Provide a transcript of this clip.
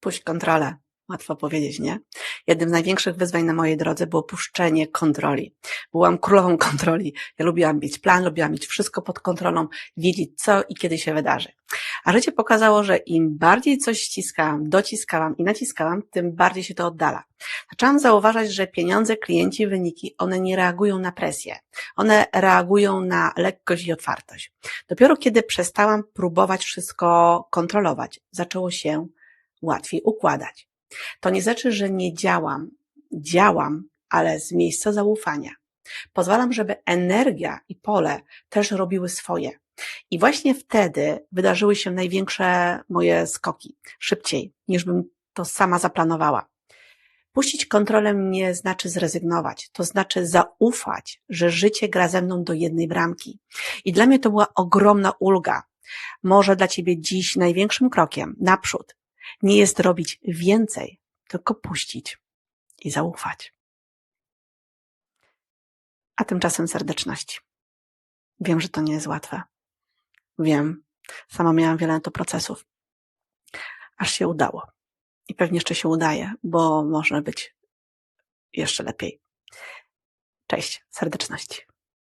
Puść kontrolę. Łatwo powiedzieć, nie? Jednym z największych wyzwań na mojej drodze było puszczenie kontroli. Byłam królową kontroli. Ja lubiłam mieć plan, lubiłam mieć wszystko pod kontrolą, wiedzieć co i kiedy się wydarzy. A życie pokazało, że im bardziej coś ściskałam, dociskałam i naciskałam, tym bardziej się to oddala. Zaczęłam zauważać, że pieniądze, klienci, wyniki, one nie reagują na presję. One reagują na lekkość i otwartość. Dopiero kiedy przestałam próbować wszystko kontrolować, zaczęło się łatwiej układać. To nie znaczy, że nie działam. Działam, ale z miejsca zaufania. Pozwalam, żeby energia i pole też robiły swoje. I właśnie wtedy wydarzyły się największe moje skoki. Szybciej, niż bym to sama zaplanowała. Puścić kontrolę nie znaczy zrezygnować, to znaczy zaufać, że życie gra ze mną do jednej bramki. I dla mnie to była ogromna ulga. Może dla ciebie dziś największym krokiem naprzód nie jest robić więcej, tylko puścić i zaufać. A tymczasem serdeczności. Wiem, że to nie jest łatwe. Wiem, sama miałam wiele to procesów, aż się udało. I pewnie jeszcze się udaje, bo może być jeszcze lepiej. Cześć, serdeczności.